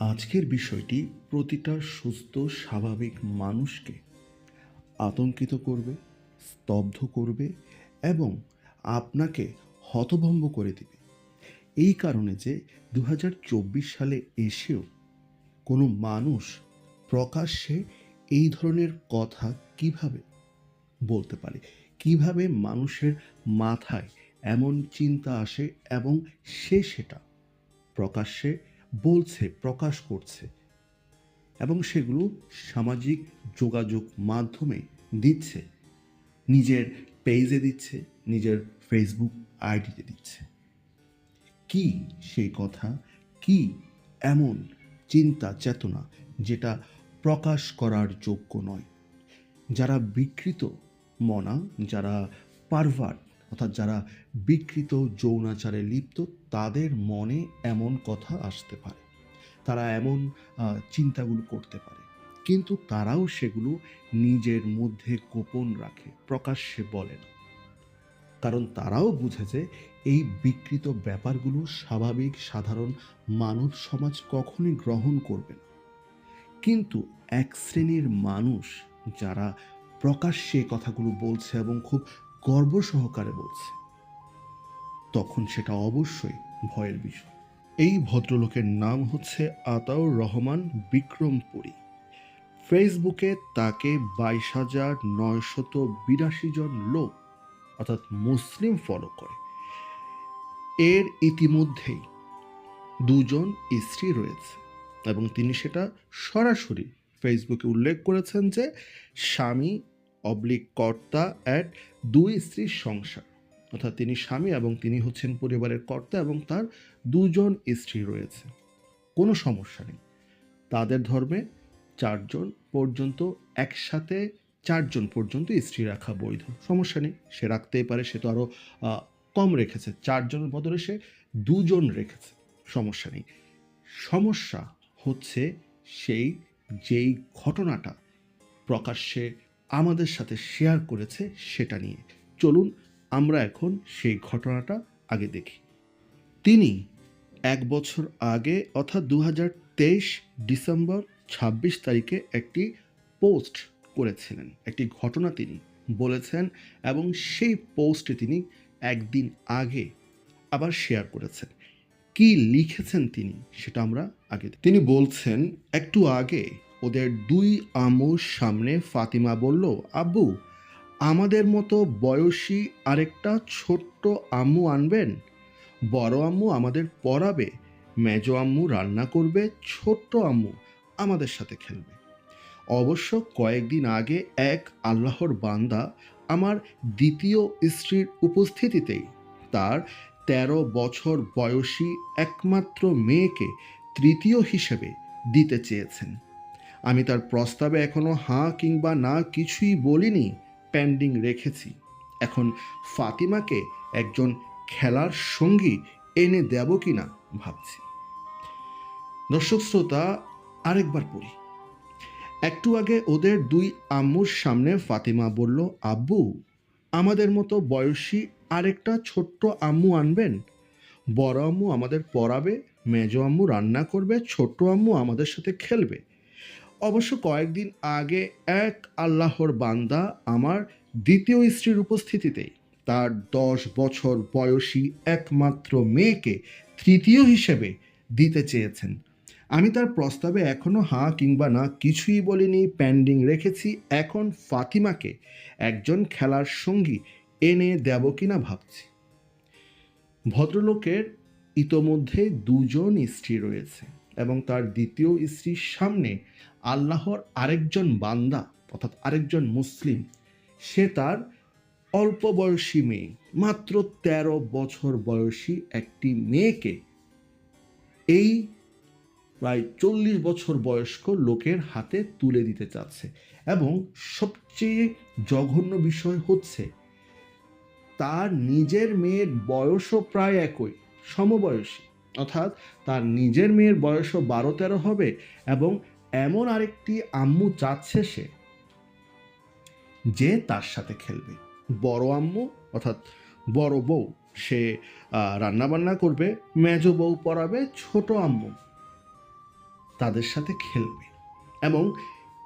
আজকের বিষয়টি প্রতিটা সুস্থ, স্বাভাবিক মানুষকে আতঙ্কিত করবে, স্তব্ধ করবে এবং আপনাকে হতভম্ব করে দেবে। এই কারণে যে দু হাজার চব্বিশ সালে এসেও কোনো মানুষ প্রকাশ্যে এই ধরনের কথা কীভাবে বলতে পারে? কীভাবে মানুষের মাথায় এমন চিন্তা আসে এবং সে সেটা প্রকাশ্যে বলছে, প্রকাশ করছে এবং সেগুলো সামাজিক যোগাযোগ মাধ্যমে দিচ্ছে। নিজের পেজে দিচ্ছে, নিজের ফেসবুক আইডিতে দিচ্ছে। কি সেই কথা? কি এমন চিন্তা চেতনা যেটা প্রকাশ করার যোগ্য নয়? যারা বিকৃত মনা, যারা পারভার্ট অর্থাৎ যারা বিকৃত যৌনাচারে লিপ্ত, তাদের মনে এমন কথা আসতে পারে। তারা এমন চিন্তাগুলো করতে পারে। কিন্তু তারাও সেগুলো নিজের মধ্যে গোপন রাখে, প্রকাশ্যে বলে না। কারণ তারাও বুঝেছে, এই বিকৃত ব্যাপারগুলো স্বাভাবিক, সাধারণ মানব সমাজ কখনোই গ্রহণ করবে না। কিন্তু এক শ্রেণির মানুষ যারা প্রকাশ্যে কথাগুলো বলছে এবং খুব গর্ব সহকারে বলছে। তখন সেটা অবশ্যই ভয়ের বিষয়। এই ভদ্রলোকের নাম হচ্ছে আতাউর রহমান বিক্রমপুরী। ফেসবুকে তাকে বাইশ হাজার নয়শত বিরাশি জন লোক, অর্থাৎ মুসলিম ফলো করে। এর ইতিমধ্যেই দুজন স্ত্রী রয়েছে এবং তিনি সেটা সরাসরি ফেসবুকে উল্লেখ করেছেন যে স্বামী অবলিক কর্তা অ্যাট দুই স্ত্রীর সংসার। অর্থাৎ তিনি স্বামী এবং তিনি হচ্ছেন পরিবারের কর্তা এবং তার দুজন স্ত্রী রয়েছে। কোনো সমস্যা নেই। তাদের ধর্মে চারজন পর্যন্ত একসাথে চারজন পর্যন্ত স্ত্রী রাখা বৈধ। সমস্যা নেই। সে রাখতেই পারে, সে তো আরও কম রেখেছে। চারজনের বদলে সে দুজন রেখেছে। সমস্যা নেই। সমস্যা হচ্ছে সেই, যেই ঘটনাটা প্রকাশ্যে আমাদের সাথে শেয়ার করেছে সেটা নিয়ে। চলুন আমরা এখন সেই ঘটনাটা আগে দেখি। তিনি এক বছর আগে, অর্থাৎ দু হাজার তেইশ ডিসেম্বর ছাব্বিশ তারিখে একটি পোস্ট করেছিলেন। একটি ঘটনা তিনি বলেছেন এবং সেই পোস্টে তিনি একদিন আগে আবার শেয়ার করেছেন। কি লিখেছেন তিনি সেটা আমরা আগে। তিনি বলছেন, একটু আগে ওদের দুই আম্মুর সামনে ফাতিমা বলল, আব্বু, আমাদের মতো বয়সী আরেকটা ছোট্ট আম্মু আনবেন। বড় আম্মু আমাদের পড়াবে, মেজ আম্মু রান্না করবে, ছোট্ট আম্মু আমাদের সাথে খেলবে। অবশ্য কয়েকদিন আগে এক আল্লাহর বান্দা আমার দ্বিতীয় স্ত্রীর উপস্থিতিতেই তার তেরো বছর বয়সী একমাত্র মেয়েকে তৃতীয় হিসেবে দিতে চেয়েছেন। আমি তার প্রস্তাবে এখনও হাঁ কিংবা না কিছুই বলিনি প্যান্ডিং রেখেছি। এখন ফাতিমাকে একজন খেলার সঙ্গী এনে দেব কিনা ভাবছি। দর্শক শ্রোতা, আরেকবার পড়ি। একটু আগে ওদের দুই আম্মুর সামনে ফাতিমা বলল, আব্বু, আমাদের মতো বয়সী আরেকটা ছোট্ট আম্মু আনবেন? বড় আম্মু আমাদের পড়াবে, মেজ আম্মু রান্না করবে, ছোট্ট আম্মু আমাদের সাথে খেলবে। অবশ্য কয়েকদিন আগে এক আল্লাহর বান্দা আমার দ্বিতীয় স্ত্রীর উপস্থিতিতেই তার দশ বছর বয়সী একমাত্র মেয়েকে তৃতীয় হিসেবে দিতে চেয়েছেন। আমি তার প্রস্তাবে এখনও হাঁ কিংবা না কিছুই বলিনি প্যান্ডিং রেখেছি। এখন ফাতিমাকে একজন খেলার সঙ্গী এনে দেব কিনা ভাবছি। ভদ্রলোকের ইতোমধ্যে দুজন স্ত্রী রয়েছে এবং তার দ্বিতীয় স্ত্রীর সামনে আল্লাহর আরেকজন বান্দা, অর্থাৎ আরেকজন মুসলিম, সে তার অল্প বয়সী মেয়ে, মাত্র ১৩ বছর বয়সী একটি মেয়েকে এই প্রায় চল্লিশ বছর বয়স্ক লোকের হাতে তুলে দিতে চাচ্ছে। এবং সবচেয়ে জঘন্য বিষয় হচ্ছে, তার নিজের মেয়ের বয়সও প্রায় একই, সমবয়সী। অর্থাৎ তার নিজের মেয়ের বয়সও বারো তেরো হবে এবং এমন আরেকটি আম্মু চাচ্ছে সে, যে তার সাথে খেলবে। বড় আম্মু, অর্থাৎ বড় বউ, সে রান্না বান্না করবে, মেজ বউ পড়াবে, ছোট আম্মু তাদের সাথে খেলবে। এবং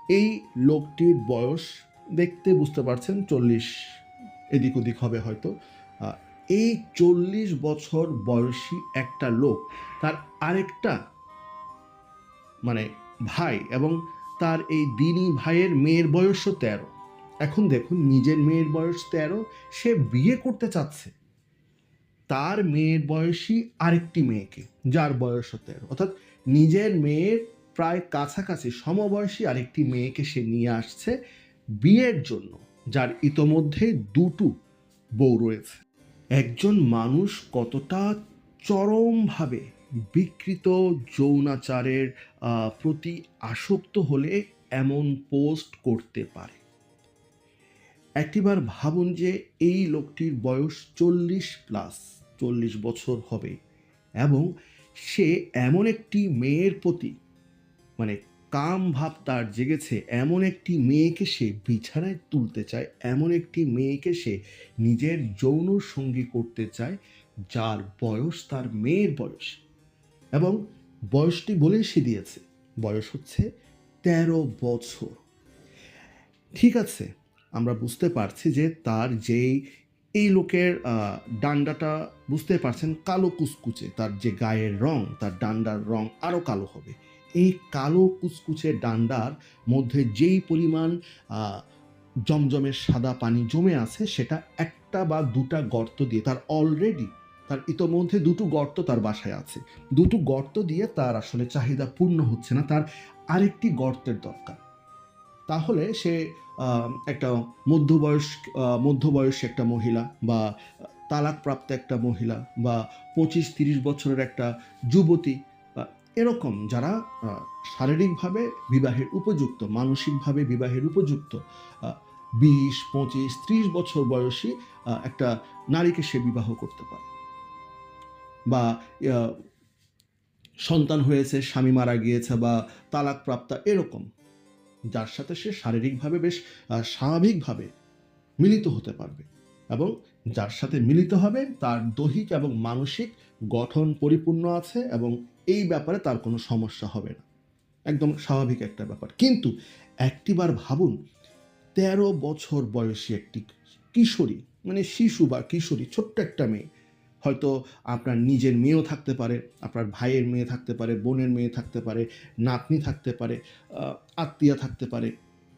এই লোকটির বয়স দেখতে বুঝতে পারছেন চল্লিশ, এদিক ওদিক হবে হয়তো এই চল্লিশ বছর বয়সী একটা লোক, তার আরেকটা মানে ভাই এবং তার এই দিনী ভাইয়ের মেয়ের বয়সও তেরো। এখন দেখুন নিজের মেয়ের বয়স তেরো, সে বিয়ে করতে চাচ্ছে। তার মেয়ের বয়সী আরেকটি মেয়েকে, যার বয়সও তেরো। অর্থাৎ নিজের মেয়ের প্রায় কাছাকাছি সমবয়সী আরেকটি মেয়েকে সে নিয়ে আসছে বিয়ের জন্য, যার ইতোমধ্যে দুটো বউ রয়েছে। একজন মানুষ কতটা চরমভাবে বিকৃত যৌনাচারের প্রতি আসক্ত হলে এমন পোস্ট করতে পারে। একটিবার ভাবুন যে এই লোকটির বয়স চল্লিশ প্লাস, চল্লিশ বছর হবে এবং সে এমন একটি মেয়ের প্রতি মানে কাম ভাব তার জেগেছে, এমন একটি মেয়েকে সে বিছানায় তুলতে চায়, এমন একটি মেয়েকে সে নিজের যৌন সঙ্গী করতে চায়, যার বয়স তার মেয়ের বয়স। এবং বয়সটি বলেই সে দিয়েছে। বয়স হচ্ছে তেরো বছর। ঠিক আছে, আমরা বুঝতে পারছি যে তার যেই, এই লোকের ডান্ডাটা বুঝতে পারছেন কালো কুচকুচে। তার যে গায়ের রং, তার ডান্ডার রং আরও কালো হবে। এই কালো কুচকুচে ডান্ডার মধ্যে যেই পরিমাণ জমজমের সাদা পানি জমে আছে, সেটা একটা বা দুটা গর্ত দিয়ে, তার অলরেডি তার ইতোমধ্যে দুটো গর্ত তার বাসায় আছে। দুটো গর্ত দিয়ে তার আসলে চাহিদা পূর্ণ হচ্ছে না, তার আরেকটি গর্তের দরকার। তাহলে সে একটা মধ্যবয়স মধ্যবয়সী একটা মহিলা বা তালাকপ্রাপ্ত একটা মহিলা বা পঁচিশ তিরিশ বছরের একটা যুবতী এরকম যারা শারীরিকভাবে বিবাহের উপযুক্ত, মানসিকভাবে বিবাহের উপযুক্ত বিশ, পঁচিশ, ত্রিশ বছর বয়সী একটা নারীকে সে বিবাহ করতে পারে। বা সন্তান হয়েছে, স্বামী মারা গিয়েছে বা তালাকপ্রাপ্তা, এরকম। যার সাথে সে শারীরিকভাবে বেশ স্বাভাবিকভাবে মিলিত হতে পারবে এবং যার সাথে মিলিত হবে, তার দৈহিক এবং মানসিক গঠন পরিপূর্ণ আছে এবং এই ব্যাপারে তার কোনো সমস্যা হবে না। একদম স্বাভাবিক একটা ব্যাপার। কিন্তু একটিবার ভাবুন, তেরো বছর বয়সী একটি কিশোরী মানে শিশু বা কিশোরী, ছোট্ট একটা মেয়ে হয়তো আপনার নিজের মেয়েও থাকতে পারে, আপনার ভাইয়ের মেয়ে থাকতে পারে, বোনের মেয়ে থাকতে পারে, নাতনি থাকতে পারে আত্মীয়া থাকতে পারে।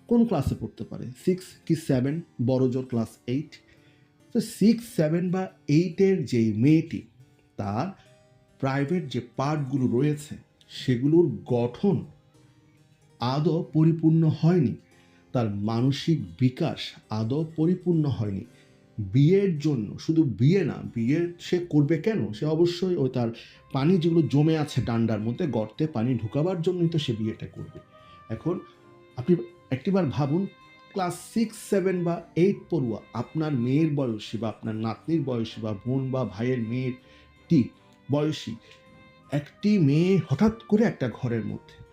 কোন ক্লাসে পড়তে পারে? সিক্স কি সেভেন বড় জোর ক্লাস এইট তো সিক্স সেভেন বা এইটের যেই মেয়েটি, তার প্রাইভেট যে পার্টগুলো রয়েছে, সেগুলোর গঠন আদৌ পরিপূর্ণ হয়নি। তার মানসিক বিকাশ আদৌ পরিপূর্ণ হয়নি। বিয়ের জন্য, শুধু বিয়ে না, বিয়ে সে করবে কেন? সে অবশ্যই ওই তার পানি যেগুলো জমে আছে ডান্ডার মধ্যে, গর্তে পানি ঢুকাবার জন্যই তো সে বিয়েটা করবে। এখন আপনি একটিবার ভাবুন, ক্লাস সিক্স সেভেন বা এইট পড়ুয়া, আপনার মেয়ের বয়সী বা আপনার নাতনির বয়সী বা বোন বা ভাইয়ের মেয়ের টি বয়সী, একটি মেয়ে হঠাৎ করে একটা ঘরের মধ্যে,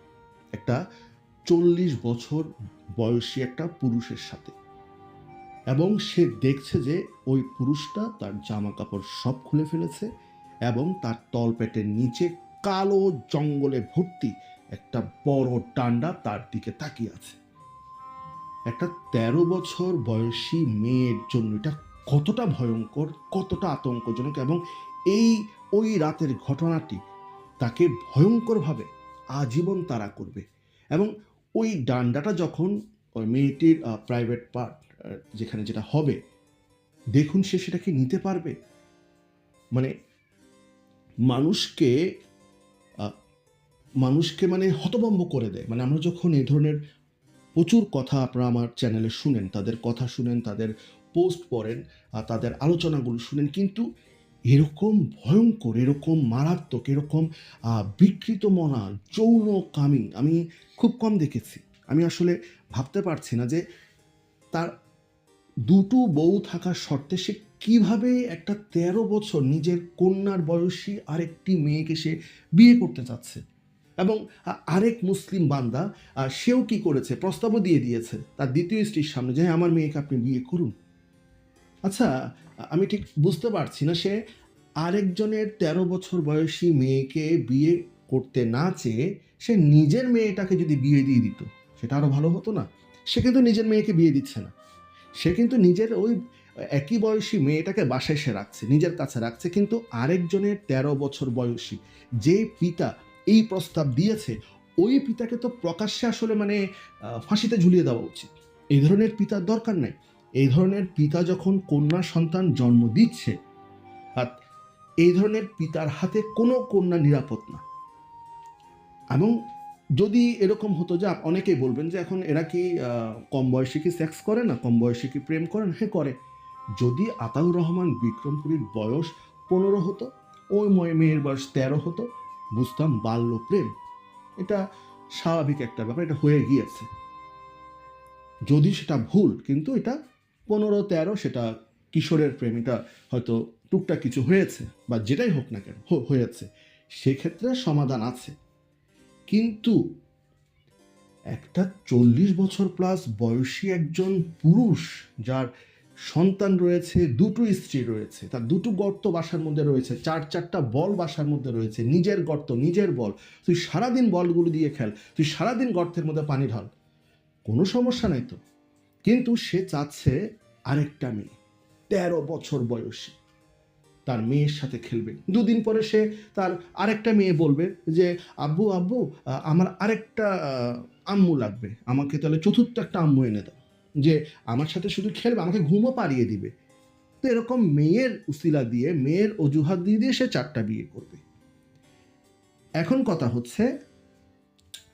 একটা চল্লিশ বছর বয়সী একটা পুরুষের সাথে এবং সে দেখছে যে ওই পুরুষটা তার জামা কাপড় সব খুলে ফেলেছে এবং তার তলপেটের নিচে কালো জঙ্গলে ভর্তি একটা বড় ডান্ডা তার দিকে তাকিয়ে আছে। একটা তেরো বছর বয়সী মেয়ের জন্য এটা কতটা ভয়ঙ্কর, কতটা আতঙ্কজনক এবং এই ওই রাতের ঘটনাটি তাকে ভয়ঙ্করভাবে আজীবন তারা করবে এবং ওই ডান্ডাটা যখন ওই মেয়েটির প্রাইভেট পার্ট যেখানে যেটা হবে, দেখুন সে সেটাকে নিতে পারবে? মানে মানুষকে মানুষকে মানে হতভম্ব করে দেয়। মানে আমরা যখন এই ধরনের প্রচুর কথা আপনারা আমার চ্যানেলে শুনেন, তাদের কথা শুনেন, তাদের পোস্ট পড়েন আর তাদের আলোচনাগুলো শুনেন, কিন্তু এরকম ভয়ঙ্কর, এরকম মারাত্মক, এরকম বিকৃত মনা যৌন কামি আমি খুব কম দেখেছি। আমি আসলে ভাবতে পারছি না যে তার দুটো বউ থাকার শর্তে সে কীভাবে একটা তেরো বছর নিজের কন্যার বয়সী আরেকটি মেয়েকে সে বিয়ে করতে চাচ্ছে? এবং আরেক মুসলিম বান্দা সেও কি করেছে? প্রস্তাবও দিয়ে দিয়েছে তার দ্বিতীয় স্ত্রীর সামনে যে হ্যাঁ, আমার মেয়েকে আপনি বিয়ে করুন। আচ্ছা আমি ঠিক বুঝতে পারছি না সে আরেকজনের তেরো বছর বয়সী মেয়েকে বিয়ে করতে না চেয়ে সে নিজের মেয়েটাকে যদি বিয়ে দিয়ে দিত সেটা আরও ভালো হতো না? সে কিন্তু নিজের মেয়েকে বিয়ে দিচ্ছে না। সে কিন্তু নিজের ওই একই বয়সী মেয়েটাকে বাসায় সে রাখছে, নিজের কাছে রাখছে, কিন্তু আরেকজনের তেরো বছর বয়সী যে পিতা এই প্রস্তাব দিয়েছে, ওই পিতাকে তো প্রকাশ্যে আসলে মানে ফাঁসিতে ঝুলিয়ে দেওয়া উচিত। এই ধরনের পিতার দরকার নেই। এই ধরনের পিতা যখন কন্যা সন্তান জন্ম দিচ্ছে আর এই ধরনের পিতার হাতে কোনো কন্যা নিরাপদ না। এবং যদি এরকম হতো যে অনেকেই বলবেন যে এখন এরা কি কম বয়সে কি সেক্স করে না? কম বয়সে কি প্রেম করে না? হ্যাঁ করে। যদি আতাউর রহমান বিক্রমপুরীর বয়স পনেরো হতো, ওই ময়- মেয়ের বয়স তেরো হতো, বুঝতাম বাল্য প্রেম। এটা স্বাভাবিক একটা ব্যাপার, এটা হয়ে গিয়েছে। যদি সেটা ভুল, কিন্তু এটা পনেরো, তেরো, সেটা কিশোরের প্রেম, এটা হয়তো টুকটাক কিছু হয়েছে, বা যেটাই হোক না কেন হয়েছে। সেক্ষেত্রে সমাধান আছে। কিন্তু একটা চল্লিশ বছর প্লাস বয়সী একজন পুরুষ যার সন্তান রয়েছে, দুটো স্ত্রী রয়েছে, তার দুটো গর্ত বাসার মধ্যে রয়েছে, চার চারটা বল বাসার মধ্যে রয়েছে, নিজের গর্ত, নিজের বল। তুই সারাদিন বলগুলো দিয়ে খেল, তুই সারাদিন গর্তের মধ্যে পানি ঢাল, কোনো সমস্যা নাই তো। কিন্তু সে চাচ্ছে আরেকটা মেয়ে, তেরো বছর বয়সী। তার মেয়ের সাথে খেলবে। দুদিন পরে সে তার আরেকটা মেয়ে বলবে যে, আব্বু আব্বু আমার আরেকটা আম্মু লাগবে। আমাকে তাহলে চতুর্থ একটা আম্মু এনে দাও। যে, আমার সাথে শুধু খেলবে, আমাকে ঘুমও পাড়িয়ে দিবে। তো এরকম মেয়ের উসিলা দিয়ে, মেয়ের অজুহাত দিয়ে দিয়ে সে চারটা বিয়ে করবে। এখন কথা হচ্ছে,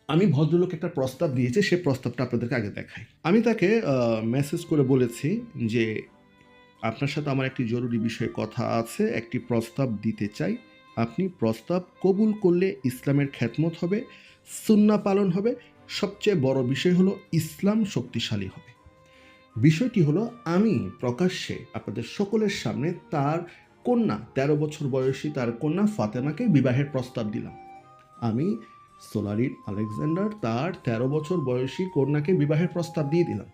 আমি ভদ্রলোক একটা প্রস্তাব দিয়েছি, সে প্রস্তাবটা আপনাদেরকে আগে দেখাই। আমি তাকে মেসেজ করে বলেছি যে আপনার সাথে আমার একটি জরুরি বিষয়ে কথা আছে, একটি প্রস্তাব দিতে চাই। আপনি প্রস্তাব কবুল করলে ইসলামের খ্যাতমত হবে, সুন্না পালন হবে। সবচেয়ে বড় বিষয় হলো ইসলাম শক্তিশালী হবে। বিষয়টি হলো, আমি প্রকাশ্যে আপনাদের সকলের সামনে তার কন্যা, তেরো বছর বয়সী তার কন্যা ফাতেমাকে বিবাহের প্রস্তাব দিলাম। আমি সোলারিন আলেকজান্ডার তার তেরো বছর বয়সী কন্যাকে বিবাহের প্রস্তাব দিয়ে দিলাম।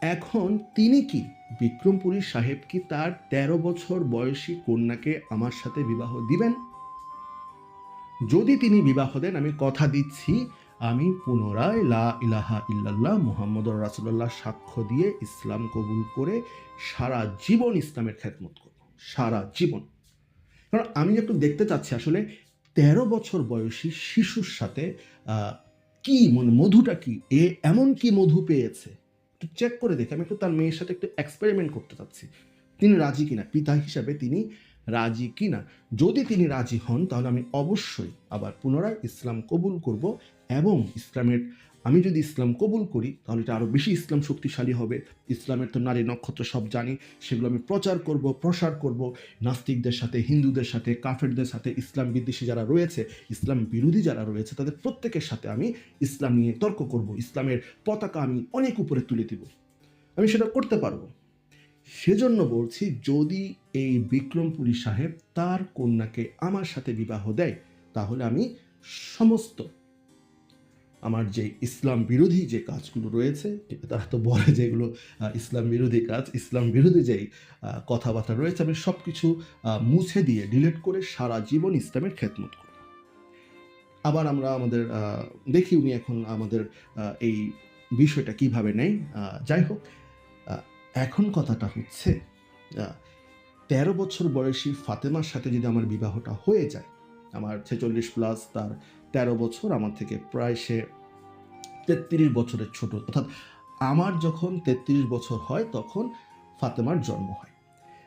এখন তিনি কি? বিক্রমপুরী সাহেব কি তার তেরো বছর বয়সী কন্যাকে আমার সাথে বিবাহ দিবেন? যদি তিনি বিবাহ দেন, আমি কথা দিচ্ছি, আমি পুনরায় লা ইলাহা ইল্লাল্লাহ মুহাম্মদ রাসুল্লাহ সাক্ষ্য দিয়ে ইসলাম কবুল করে সারা জীবন ইসলামের খ্যাতমত করব, সারা জীবন। কারণ আমি একটু দেখতে চাচ্ছি আসলে তেরো বছর বয়সী শিশুর সাথে কি মানে মধুটা কি? এ এমন কি মধু পেয়েছে? একটু চেক করে দেখি। আমি একটু তার মেয়ের সাথে একটু এক্সপেরিমেন্ট করতে চাচ্ছি। তিনি রাজি কিনা? পিতা হিসাবে তিনি রাজি কিনা? যদি তিনি রাজি হন, তাহলে আমি অবশ্যই আবার পুনরায় ইসলাম কবুল করব এবং ইসলামের আমি যদি ইসলাম কবুল করি, তাহলে এটা আরও বেশি ইসলাম শক্তিশালী হবে। ইসলামের তো নারী নক্ষত্র সব জানি, সেগুলো আমি প্রচার করব, প্রসার করব। নাস্তিকদের সাথে, হিন্দুদের সাথে, কাফেরদের সাথে, ইসলাম বিদ্বেষী যারা রয়েছে, ইসলাম বিরোধী যারা রয়েছে, তাদের প্রত্যেকের সাথে আমি ইসলাম নিয়ে তর্ক করব। ইসলামের পতাকা আমি অনেক উপরে তুলে দিব। আমি সেটা করতে পারব। সেজন্য বলছি, যদি এই বিক্রমপুরী সাহেব তার কন্যাকে আমার সাথে বিবাহ দেয়, তাহলে আমি সমস্ত আমার যে ইসলাম বিরোধী যে কাজগুলো রয়েছে, তারা তো বলে যেগুলো ইসলাম বিরোধী কাজ, ইসলাম বিরোধী যেই কথাবার্তা রয়েছে, আমি সব কিছু মুছে দিয়ে ডিলিট করে সারা জীবন ইসলামের খেদমত করব আবার আমরা আমাদের দেখি উনি এখন আমাদের এই বিষয়টা কীভাবে নেই যাই হোক এখন কথাটা হচ্ছে তেরো বছর বয়সী ফাতেমার সাথে যদি আমার বিবাহটা হয়ে যায় আমার ছেচল্লিশ প্লাস তার তেরো বছর, আমার থেকে প্রায় সে তেত্রিশ বছরের ছোট। অর্থাৎ আমার যখন তেত্রিশ বছর হয়, তখন ফাতেমার জন্ম হয়।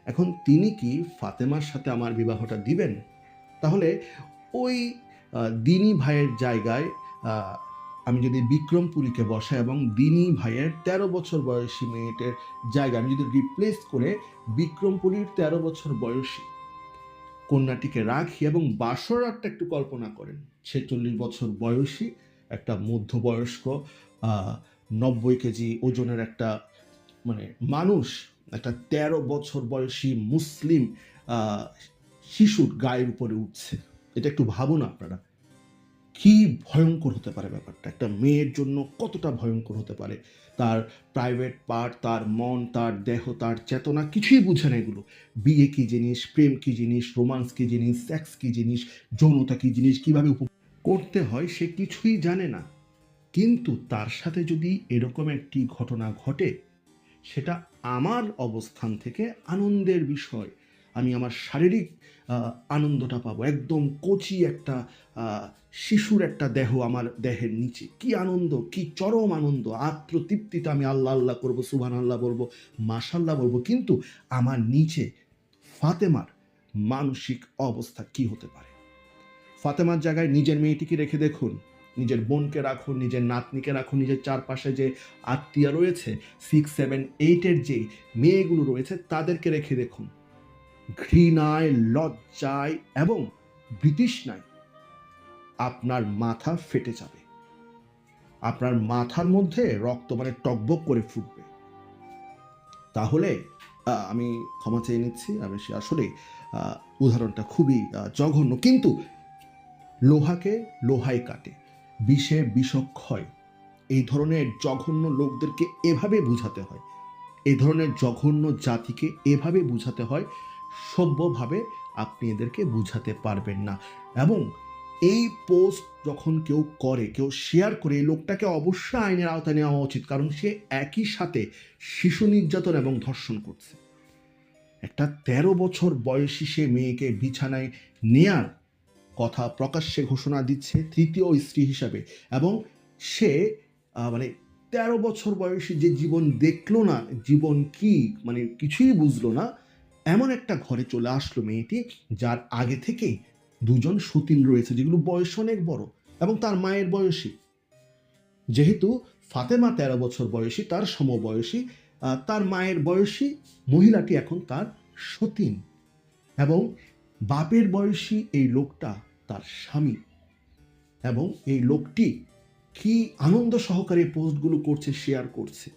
এখন তিনি কি ফাতেমার সাথে আমার বিবাহটা দিবেন? তাহলে ওই দিনী ভাইয়ের জায়গায় আমি যদি বিক্রমপুরীকে বসাই এবং দিনী ভাইয়ের তেরো বছর বয়সী মেয়েটের জায়গায় আমি যদি রিপ্লেস করে বিক্রমপুরীর তেরো বছর বয়সী কন্যাটিকে রাখি এবং বাসরাতটা একটু কল্পনা করেন। ছেচল্লিশ বছর বয়সী একটা মধ্যবয়স্ক নব্বই কেজি ওজনের একটা মানে মানুষ, একটা তেরো বছর বয়সী মুসলিম শিশুর গায়ের উপরে উঠছে। এটা একটু ভাবুন আপনারা। কি ভয়ঙ্কর হতে পারে ব্যাপারটা? একটা মেয়ের জন্য কতটা ভয়ঙ্কর হতে পারে? তার প্রাইভেট পার্ট তার মন, তার দেহ, তার চেতনা কিছুই বুঝে না এগুলো। বিয়ে কী জিনিস, প্রেম কী জিনিস রোমান্স কী জিনিস সেক্স কী জিনিস, যৌনতা কী জিনিস, কীভাবে করতে হয় সে কিছুই জানে না। কিন্তু তার সাথে যদি এরকম একটি ঘটনা ঘটে, সেটা আমার অবস্থান থেকে আনন্দের বিষয়। আমি আমার শারীরিক আনন্দটা পাবো। একদম কচি একটা শিশুর একটা দেহ আমার দেহের নিচে। কি আনন্দ, কি চরম আনন্দ। আত্মতৃপ্তিতে আমি আল্লাহ আল্লাহ করব সুবহান আল্লাহ বলব মাশাল্লাহ বলব। কিন্তু আমার নিচে ফাতেমার মানসিক অবস্থা কি হতে পারে? ফাতেমার জায়গায় নিজের মেয়েটিকে রেখে দেখুন? নিজের বোনকে রাখুন, নিজের নাতনিকে রাখুন, নিজের চারপাশে যে আত্মীয় রয়েছে সিক্স সেভেন এইটের যে মেয়েগুলো রয়েছে, তাদেরকে রেখে দেখুন। ঘৃণায়, লজ্জায় এবং বিতৃষ্ণায় আপনার মাথা ফেটে যাবে। আপনার মাথার মধ্যে রক্ত মানে টকবক করে ফুটবে। তাহলে আমি ক্ষমা চেয়ে নিচ্ছি। আমি সে আসলে উদাহরণটা খুবই জঘন্য। কিন্তু লোহাকে লোহাই কাটে, বিষে বিষক্ষয় এই ধরনের জঘন্য লোকদেরকে এভাবে বোঝাতে হয়। এই ধরনের জঘন্য জাতিকে এভাবে বোঝাতে হয় সভ্যভাবে আপনি এদেরকে বুঝাতে পারবেন না। এবং এই পোস্ট যখন কেউ করে, কেউ শেয়ার করে, এই লোকটাকে অবশ্যই আইনের আওতায় নেওয়া উচিত, কারণ সে একই সাথে শিশু নির্যাতন এবং ধর্ষণ করছে। একটা তেরো বছর বয়সী সে মেয়েকে বিছানায় নেয়ার কথা প্রকাশ্যে ঘোষণা দিচ্ছে তৃতীয় স্ত্রী হিসাবে। এবং সে মানে তেরো বছর বয়সী যে জীবন দেখল না, জীবন কি মানে কিছুই বুঝলো না এমন একটা ঘরে চলে আসলো মেয়েটি, যার আগে থেকেই দুজন সতীন রয়েছে, যেগুলো বয়স অনেক বড়, এবং তার মায়ের বয়সী। যেহেতু ফাতেমা তেরো বছর বয়সী, তার সমবয়সী তার মায়ের বয়সী, মহিলাটি এখন তার সতীন। এবং বাপের বয়সী এই লোকটা তার স্বামী। এবং এই লোকটি কি আনন্দ সহকারে পোস্টগুলো করছে, শেয়ার করছে।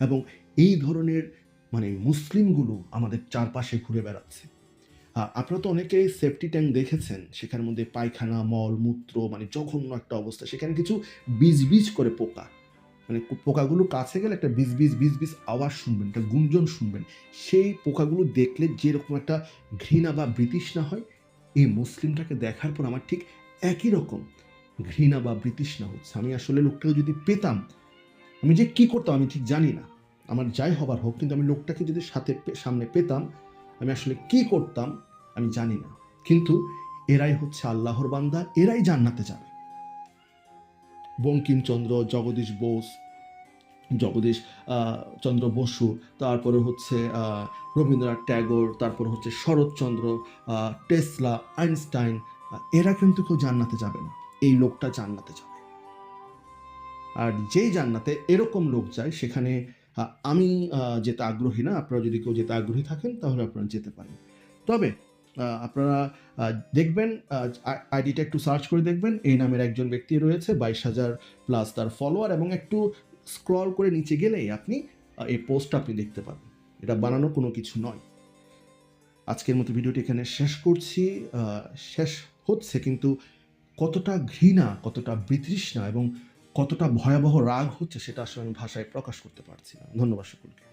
এবং এই ধরনের মানে মুসলিমগুলো আমাদের চারপাশে ঘুরে বেড়াচ্ছে। আপনারা তো অনেকেই সেফটি ট্যাঙ্ক দেখেছেন, সেখানের মধ্যে পায়খানা, মল, মূত্র মানে জঘন্য একটা অবস্থা। সেখানে কিছু বীজ বীজ করে পোকা। মানে পোকাগুলো কাছে গেলে একটা বিজ বিজ বিজ বিজ আওয়াজ শুনবেন, একটা গুঞ্জন শুনবেন। সেই পোকাগুলো দেখলে যেরকম একটা ঘৃণা বা বৃতৃষ্ণা হয়, এই মুসলিমটাকে দেখার পর আমার ঠিক একই রকম ঘৃণা বা বৃতৃষ্ণা হচ্ছে। আমি আসলে লোকটাকে যদি পেতাম, আমি যে কি করতাম আমি ঠিক জানি না। আমার যাই হবার হোক, কিন্তু আমি লোকটাকে যদি সাথে সামনে পেতাম, আমি আসলে কি করতাম, আমি জানি না। কিন্তু এরাই হচ্ছে আল্লাহর বান্দা, এরাই জান্নাতে যাবে। বঙ্কিমচন্দ্র, জগদীশ বোস, জগদীশ চন্দ্র বসু, তারপরে হচ্ছে রবীন্দ্রনাথ ট্যাগোর, তারপর হচ্ছে শরৎচন্দ্র টেসলা, আইনস্টাইন এরা কিন্তু কেউ জান্নাতে যাবে না। এই লোকটা জান্নাতে যাবে। আর যেই জান্নাতে এরকম লোক যায়, সেখানে আমি যেতে আগ্রহী না। আপনারা যদি কেউ যেতে আগ্রহী থাকেন, তাহলে আপনারা যেতে পারেন। তবে আপনারা দেখবেন আইডিটা একটু সার্চ করে দেখবেন। এই নামের একজন ব্যক্তি রয়েছে, বাইশ হাজার প্লাস তার ফলোয়ার এবং একটু স্ক্রল করে নিচে গেলেই আপনি এই পোস্টটা আপনি দেখতে পাবেন। এটা বানানো কোনো কিছু নয়। আজকের মতো ভিডিওটি এখানে শেষ করছি। শেষ হচ্ছে, কিন্তু কতটা ঘৃণা, কতটা বিতৃষ্ণা এবং কতটা ভয়াবহ রাগ হচ্ছে সেটা আসলে আমি ভাষায় প্রকাশ করতে পারছি না। ধন্যবাদ সকলকে।